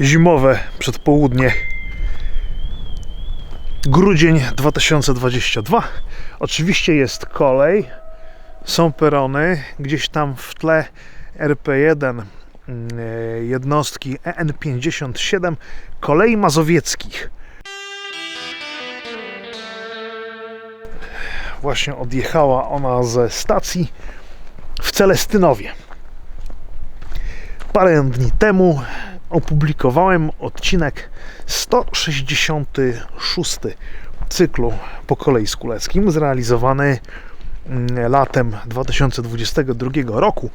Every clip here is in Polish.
zimowe przedpołudnie. Grudzień 2022. Oczywiście jest kolej, są perony, gdzieś tam w tle RP1 mm, e, jednostki EN57 kolei mazowieckich. Właśnie odjechała ona ze stacji w Celestynowie. Parę dni temu opublikowałem odcinek 166 cyklu po kolei z Kuleckim, zrealizowany mm, latem 2022 roku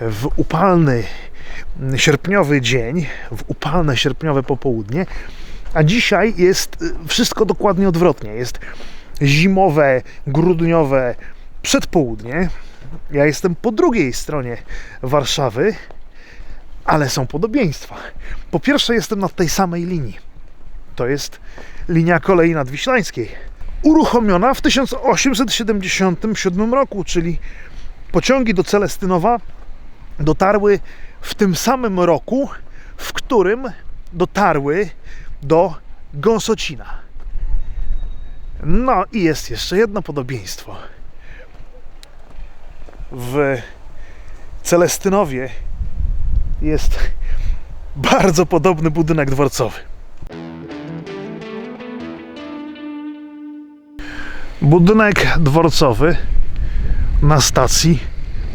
w upalny mm, sierpniowy dzień, w upalne sierpniowe popołudnie, a dzisiaj jest y, wszystko dokładnie odwrotnie. Jest zimowe, grudniowe przedpołudnie. Ja jestem po drugiej stronie Warszawy, ale są podobieństwa. Po pierwsze, jestem na tej samej linii. To jest linia kolei nadwiślańskiej. Uruchomiona w 1877 roku, czyli pociągi do Celestynowa dotarły w tym samym roku, w którym dotarły do Gąsocina. No i jest jeszcze jedno podobieństwo. W Celestynowie jest bardzo podobny budynek dworcowy. Budynek dworcowy na stacji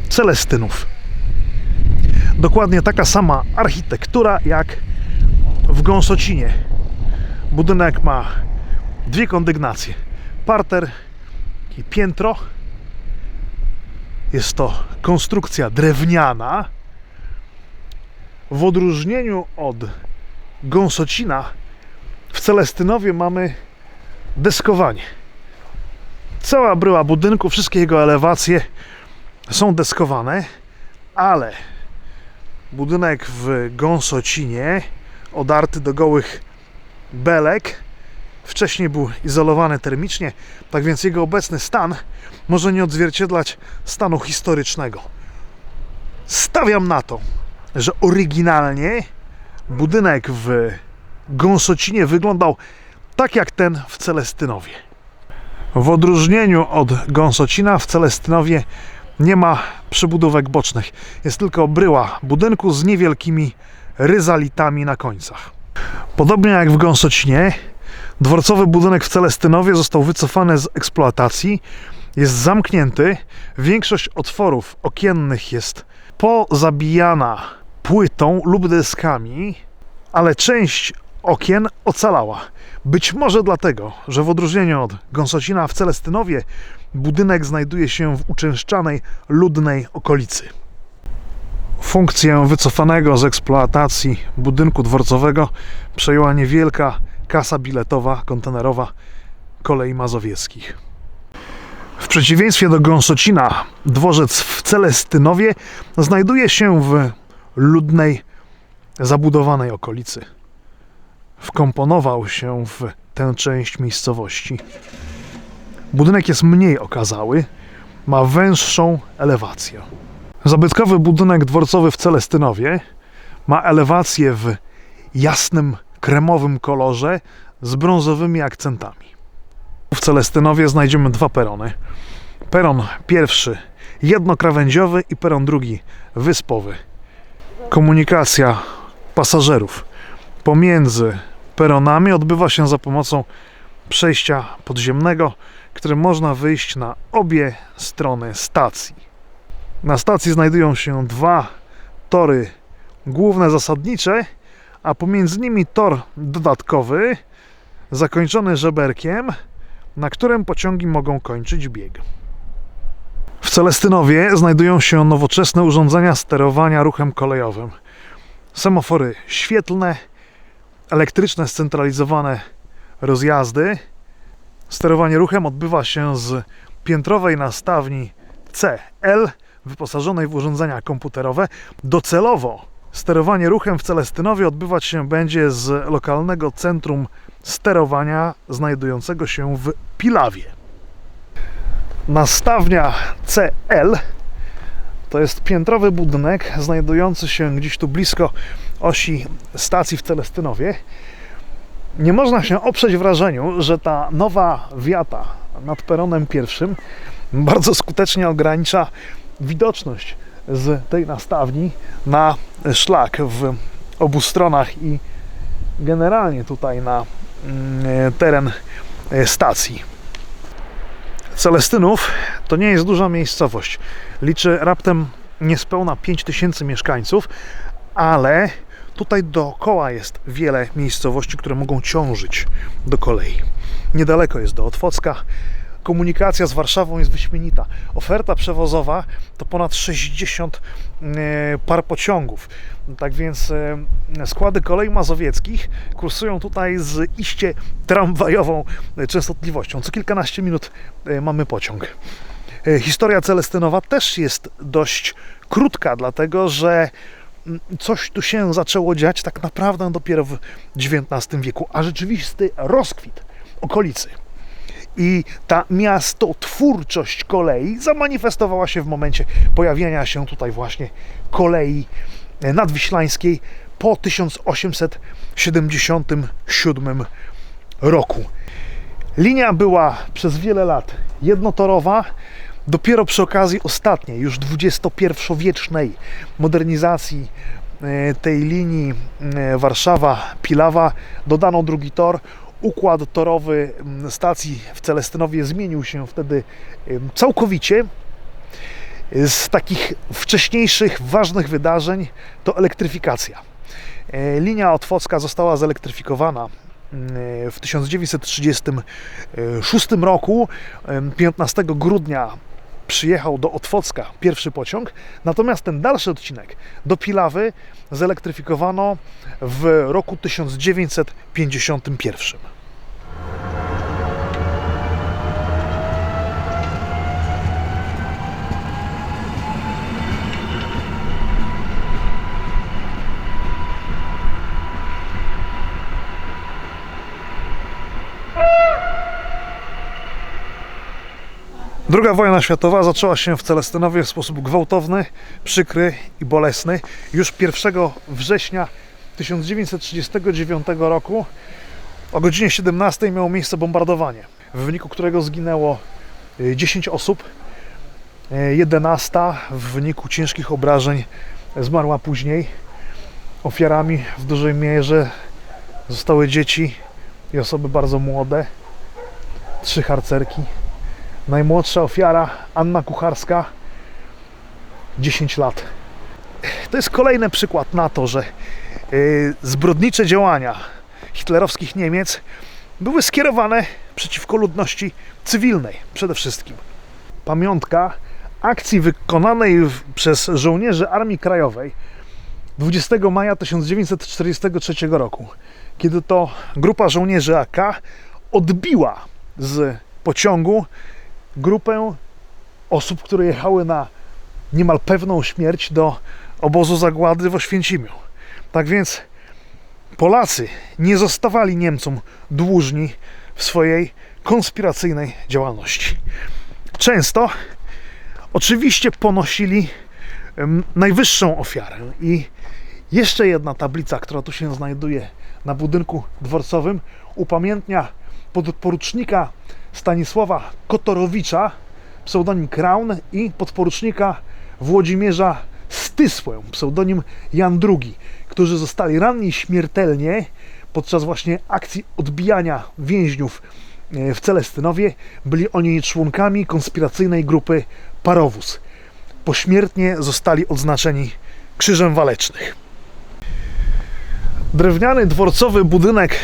Celestynów. Dokładnie taka sama architektura jak w Gąsocinie. Budynek ma dwie kondygnacje. Parter i piętro. Jest to konstrukcja drewniana. W odróżnieniu od Gąsocina w Celestynowie mamy deskowanie. Cała bryła budynku, wszystkie jego elewacje są deskowane, ale budynek w Gąsocinie odarty do gołych belek wcześniej był izolowany termicznie, tak więc jego obecny stan może nie odzwierciedlać stanu historycznego. Stawiam na to, że oryginalnie budynek w Gąsocinie wyglądał tak jak ten w Celestynowie. W odróżnieniu od Gąsocina w Celestynowie nie ma przybudówek bocznych. Jest tylko bryła budynku z niewielkimi ryzalitami na końcach. Podobnie jak w Gąsocinie, dworcowy budynek w Celestynowie został wycofany z eksploatacji. Jest zamknięty. Większość otworów okiennych jest pozabijana płytą lub deskami, ale część okien ocalała. Być może dlatego, że w odróżnieniu od Gąsocina w Celestynowie budynek znajduje się w uczęszczanej, ludnej okolicy. Funkcję wycofanego z eksploatacji budynku dworcowego przejęła niewielka kasa biletowa, kontenerowa kolei mazowieckich. W przeciwieństwie do Gąsocina, dworzec w Celestynowie znajduje się w ludnej, zabudowanej okolicy. Wkomponował się w tę część miejscowości. Budynek jest mniej okazały, ma węższą elewację. Zabytkowy budynek dworcowy w Celestynowie ma elewację w jasnym, kremowym kolorze z brązowymi akcentami. W Celestynowie znajdziemy dwa perony. Peron pierwszy jednokrawędziowy i peron drugi wyspowy. Komunikacja pasażerów pomiędzy peronami odbywa się za pomocą przejścia podziemnego, którym można wyjść na obie strony stacji. Na stacji znajdują się dwa tory główne zasadnicze, a pomiędzy nimi tor dodatkowy, zakończony żeberkiem, na którym pociągi mogą kończyć bieg. Celestynowie znajdują się nowoczesne urządzenia sterowania ruchem kolejowym. Semafory świetlne, elektryczne scentralizowane rozjazdy. Sterowanie ruchem odbywa się z piętrowej nastawni CL wyposażonej w urządzenia komputerowe. Docelowo sterowanie ruchem w Celestynowie odbywać się będzie z lokalnego centrum sterowania znajdującego się w Pilawie. Nastawnia CL to jest piętrowy budynek znajdujący się gdzieś tu blisko osi stacji w Celestynowie, nie można się oprzeć wrażeniu, że ta nowa wiata nad peronem pierwszym bardzo skutecznie ogranicza widoczność z tej nastawni na szlak w obu stronach i generalnie tutaj na mm, teren e, stacji. Celestynów to nie jest duża miejscowość. Liczy raptem niespełna 5000 mieszkańców, ale tutaj dookoła jest wiele miejscowości, które mogą ciążyć do kolei. Niedaleko jest do Otwocka. Komunikacja z Warszawą jest wyśmienita. Oferta przewozowa to ponad 60 e, par pociągów. Tak więc e, składy kolei mazowieckich kursują tutaj z iście tramwajową e, częstotliwością. Co kilkanaście minut mamy pociąg. Historia Celestynowa też jest dość krótka, dlatego że mm, coś tu się zaczęło dziać tak naprawdę dopiero w XIX wieku, a rzeczywisty rozkwit okolicy i ta miastotwórczość kolei zamanifestowała się w momencie pojawienia się tutaj właśnie kolei nadwiślańskiej po 1877 roku. Linia była przez wiele lat jednotorowa, dopiero przy okazji ostatniej, już XXI-wiecznej modernizacji e, tej linii e, Warszawa-Pilawa dodano drugi tor, układ torowy mm, stacji w Celestynowie zmienił się wtedy całkowicie. Z takich wcześniejszych ważnych wydarzeń to elektryfikacja. E, linia otwocka została zelektryfikowana mm, w 1936 roku, 15 grudnia przyjechał do Otwocka pierwszy pociąg, natomiast ten dalszy odcinek do Pilawy zelektryfikowano w roku 1951. Druga wojna światowa zaczęła się w Celestynowie w sposób gwałtowny, przykry i bolesny. Już 1 września 1939 roku o godzinie 17 miało miejsce bombardowanie, w wyniku którego zginęło 10 y, osób. 11 y, w wyniku ciężkich obrażeń zmarła później. Ofiarami w dużej mierze zostały dzieci i osoby bardzo młode. Trzy harcerki. Najmłodsza ofiara, Anna Kucharska, 10 lat. To jest kolejny przykład na to, że y, zbrodnicze działania hitlerowskich Niemiec były skierowane przeciwko ludności cywilnej przede wszystkim. Pamiątka akcji wykonanej przez żołnierzy Armii Krajowej 20 maja 1943 roku, kiedy to grupa żołnierzy AK odbiła z pociągu grupę osób, które jechały na niemal pewną śmierć do obozu zagłady w Oświęcimiu. Tak więc Polacy nie zostawali Niemcom dłużni w swojej konspiracyjnej działalności. Często oczywiście ponosili najwyższą ofiarę i jeszcze jedna tablica, która tu się znajduje na budynku dworcowym, upamiętnia podporucznika Stanisława Kotorowicza, pseudonim Kraun i podporucznika Włodzimierza Stysłę, pseudonim Jan II, którzy zostali ranni śmiertelnie podczas właśnie akcji odbijania więźniów e, w Celestynowie. Byli oni członkami konspiracyjnej grupy Parowóz. Pośmiertnie zostali odznaczeni Krzyżem Walecznych. Drewniany dworcowy budynek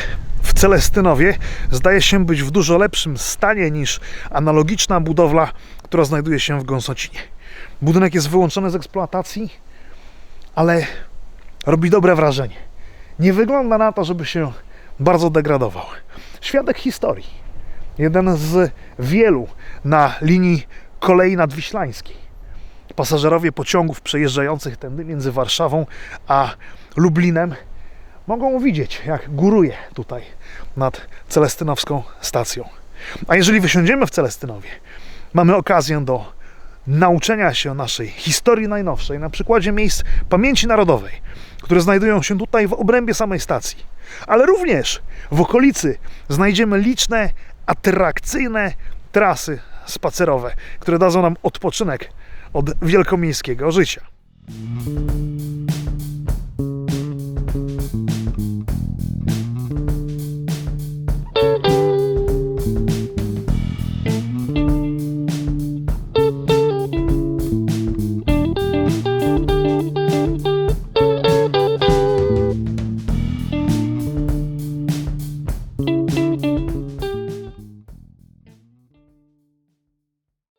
Celestynowie zdaje się być w dużo lepszym stanie niż analogiczna budowla, która znajduje się w Gąsocinie. Budynek jest wyłączony z eksploatacji, ale robi dobre wrażenie. Nie wygląda na to, żeby się bardzo degradował. Świadek historii. Jeden z wielu na linii kolei nadwiślańskiej. Pasażerowie pociągów przejeżdżających tędy między Warszawą a Lublinem mogą widzieć, jak góruje tutaj nad celestynowską stacją. A jeżeli wysiądziemy w Celestynowie, mamy okazję do nauczenia się naszej historii najnowszej na przykładzie miejsc pamięci narodowej, które znajdują się tutaj w obrębie samej stacji. Ale również w okolicy znajdziemy liczne atrakcyjne trasy spacerowe, które dadzą nam odpoczynek od wielkomiejskiego życia.